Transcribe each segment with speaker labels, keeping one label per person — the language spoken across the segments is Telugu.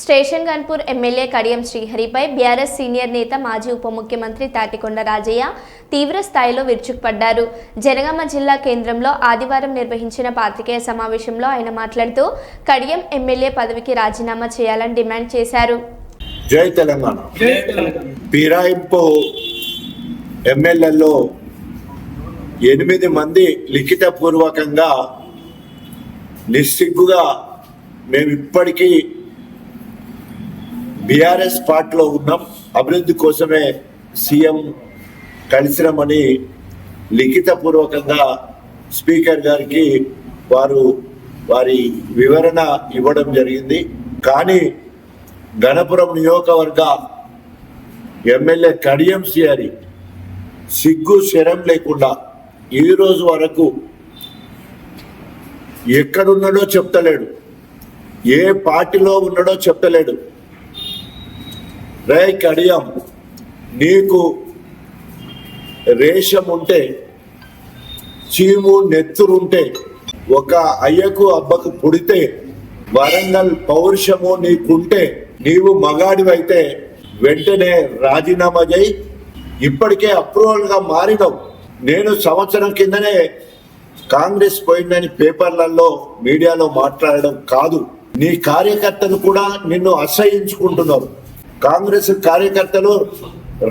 Speaker 1: స్టేషన్ గన్పూర్ ఎమ్మెల్యే కడియం శ్రీహరిపై బీఆర్ఎస్ సీనియర్ నేత మాజీ ఉప ముఖ్యమంత్రి తాటికొండ రాజయ్య తీవ్ర స్థాయిలో విరుచుకుపడ్డారు. జనగామ జిల్లా కేంద్రంలో ఆదివారం నిర్వహించిన పాత్రికేయ సమావేశంలో ఆయన మాట్లాడుతూ కడియం ఎమ్మెల్యే పదవికి రాజీనామా చేయాలని డిమాండ్ చేశారు.
Speaker 2: జై తెలంగాణ. ఎమ్మెల్యేలో ఎనిమిది మంది లిఖితపూర్వకంగా నిస్సిగ్గుగా మేము ఇప్పటికీ బీఆర్ఎస్ పార్టీలో ఉన్నాం. అభివృద్ధి కోసమే సీఎం కలిసినామని లిఖితపూర్వకంగా స్పీకర్ గారికి వారు వారి వివరణ ఇవ్వడం జరిగింది. కానీ గణపురం నియోజకవర్గ ఎమ్మెల్యే కడియం సిఆరి సిగ్గు శరం లేకుండా ఈ రోజు వరకు ఎక్కడున్నాడో చెప్తలేడు. ఏ పార్టీలో ఉన్నాడో చెప్తలేడు. రే కడియం నీకు రేషం ఉంటే చీము నెత్తురుంటే ఒక అయ్యకు అబ్బకు పుడితే వరంగల్ పౌరుషము నీకుంటే నీవు మగాడివైతే వెంటనే రాజీనామా చేయి. ఇప్పటికే అప్రూవల్గా మారినవు. నేను సంవత్సరం కిందనే కాంగ్రెస్ పోయిందని పేపర్లలో మీడియాలో మాట్లాడడం కాదు. నీ కార్యకర్తలు కూడా నిన్ను అసహించుకుంటున్నారు. కాంగ్రెస్ కార్యకర్తలు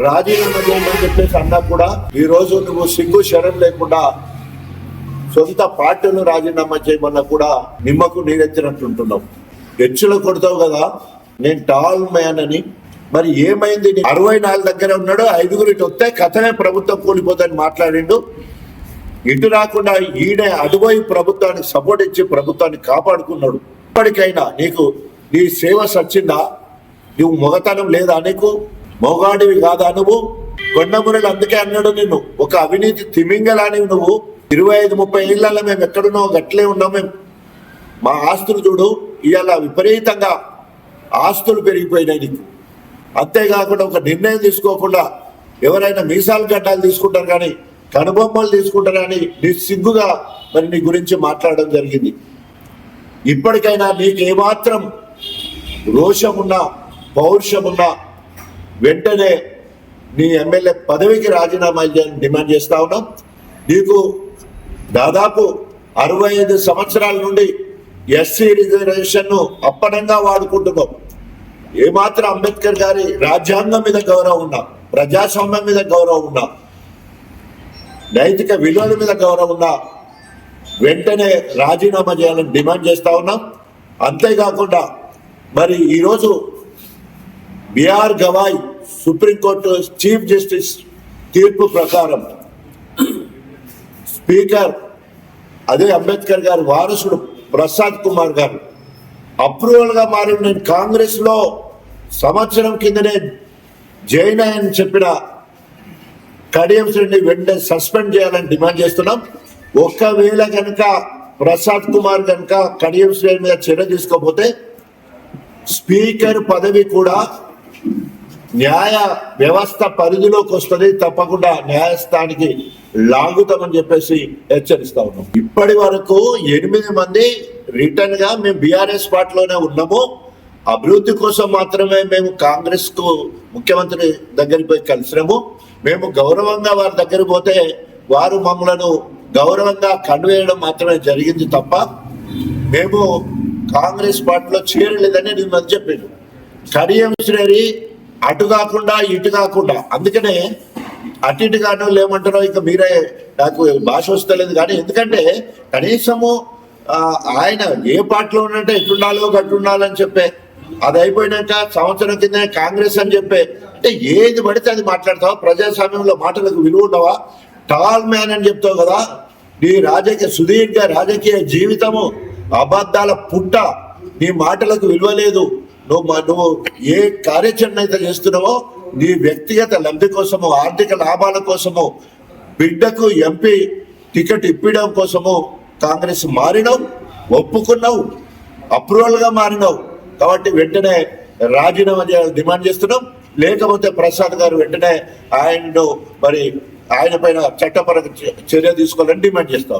Speaker 2: రాజీనామా చేయమని చెప్పేసి అన్నా కూడా ఈ రోజు నువ్వు సిగ్గు శరం లేకుండా సొంత పార్టీలు రాజీనామా చేయమన్నా కూడా నిమ్మకు నీరెత్తినట్టుంటున్నావు. హెచ్చులు కొడతావు కదా నేను టాల్ మ్యాన్ అని మరి ఏమైంది? అరవై నాలుగు దగ్గర ఉన్నాడు ఐదుగురు ఇటు వస్తే కథనే ప్రభుత్వం కూలిపోతుందని మాట్లాడిండు. ఇటు రాకుండా ఈడే అటువైపు ప్రభుత్వానికి సపోర్ట్ ఇచ్చి ప్రభుత్వాన్ని కాపాడుకున్నాడు. ఇప్పటికైనా నీకు నీ సేవ సచ్చిందా? నువ్వు మొగతనం లేదా నీకు? మొగాడివి కాదా నువ్వు? కొండమురలు అందుకే అన్నాడు నిన్ను. ఒక అవినీతి తిమింగలాని నువ్వు. ఇరవై ఐదు ముప్పై ఏళ్ళ మేము ఎక్కడున్నావు గట్లే ఉన్నాం మేము. మా ఆస్తులు చూడు ఇవాళ విపరీతంగా ఆస్తులు పెరిగిపోయినాయి నీకు. అంతేకాకుండా ఒక నిర్ణయం తీసుకోకుండా ఎవరైనా మీసాలు గడ్డాలు తీసుకుంటారు కానీ కనుబొమ్మలు తీసుకుంటారు కానీ నీ సిగ్గుగా మరి నీ గురించి మాట్లాడడం జరిగింది. ఇప్పటికైనా నీకు ఏమాత్రం రోషమున్నా పౌరుషమున్నా వెంటనే నీ ఎమ్మెల్యే పదవికి రాజీనామా చేయాలని డిమాండ్ చేస్తా ఉన్నాం. నీకు దాదాపు అరవై ఐదు సంవత్సరాల నుండి ఎస్సీ రిజర్వేషన్ను అప్పనంగా వాడుకుంటున్నాం. ఏమాత్రం అంబేద్కర్ గారి రాజ్యాంగం మీద గౌరవం ఉన్నా ప్రజాస్వామ్యం మీద గౌరవం ఉన్నా నైతిక విలువల మీద గౌరవం ఉన్నా వెంటనే రాజీనామా చేయాలని డిమాండ్ చేస్తా ఉన్నాం. అంతేకాకుండా మరి ఈరోజు BR Gavai supreme court chief justice తీర్పు ప్రకారం స్పీకర్ అదే అంబేద్కర్ గారి వారసుడు ప్రసాద్ కుమార్ గారు అప్రూవల్గా మారి నేను కాంగ్రెస్లో సంవత్సరం కిందనే జైన్ అని చెప్పిన కడియం శ్రేణి వెంటనే సస్పెండ్ చేయాలని డిమాండ్ చేస్తున్నాం. ఒకవేళ కనుక ప్రసాద్ కుమార్ కనుక కడియం శ్రేణి మీద చర్య తీసుకోకపోతే స్పీకర్ పదవి కూడా న్యాయ వ్యవస్థ పరిధిలోకి వస్తుంది తప్పకుండా న్యాయస్థానికి లాగుతామని చెప్పేసి హెచ్చరిస్తా ఉన్నాం. ఇప్పటి వరకు ఎనిమిది మంది రిటర్న్గా మేము బీఆర్ఎస్ పార్టీలోనే ఉన్నాము. అభివృద్ధి కోసం మాత్రమే మేము కాంగ్రెస్కు ముఖ్యమంత్రి దగ్గరికి పోయి కలిసినాము. మేము గౌరవంగా వారి దగ్గర పోతే వారు మమ్మలను గౌరవంగా కన్వేయడం మాత్రమే జరిగింది తప్ప మేము కాంగ్రెస్ పార్టీలో చేరలేదని నేను చెప్పాను. కడియ శ్రేణి అటు కాకుండా ఇటు కాకుండా. అందుకనే అటు ఇటు కాను లేమంటారో ఇక మీరే నాకు భాష వస్తలేదు. కానీ ఎందుకంటే కనీసము ఆయన ఏ పార్టీలో ఉన్నట్టే ఎట్లుండాలో గట్టుండాలని చెప్పే. అది అయిపోయినాక సంవత్సరం కింద కాంగ్రెస్ అని చెప్పే. అంటే ఏది పడితే అది మాట్లాడతావా? ప్రజాస్వామ్యంలో మాటలకు విలువ ఉండవా? టాల్ మ్యాన్ అని చెప్తావు కదా? నీ రాజకీయ సుదీర్ఘ రాజకీయ జీవితము అబద్ధాల పుట్ట. నీ మాటలకు విలువ లేదు. నువ్వు మా- నువ్వు ఏ కార్యాచరణ అయితే చేస్తున్నావో నీ వ్యక్తిగత లబ్ధి కోసము ఆర్థిక లాభాల కోసము బిడ్డకు ఎంపీ టికెట్ ఇప్పించడం కోసము కాంగ్రెస్ మారినావు ఒప్పుకున్నావు అప్రూవల్గా మారినావు. కాబట్టి వెంటనే రాజీనామా చేయాలని డిమాండ్ చేస్తున్నాం. లేకపోతే ప్రసాద్ గారు వెంటనే ఆయన్ను మరి ఆయన పైన చట్టపరంగా చర్య తీసుకోవాలని డిమాండ్ చేస్తా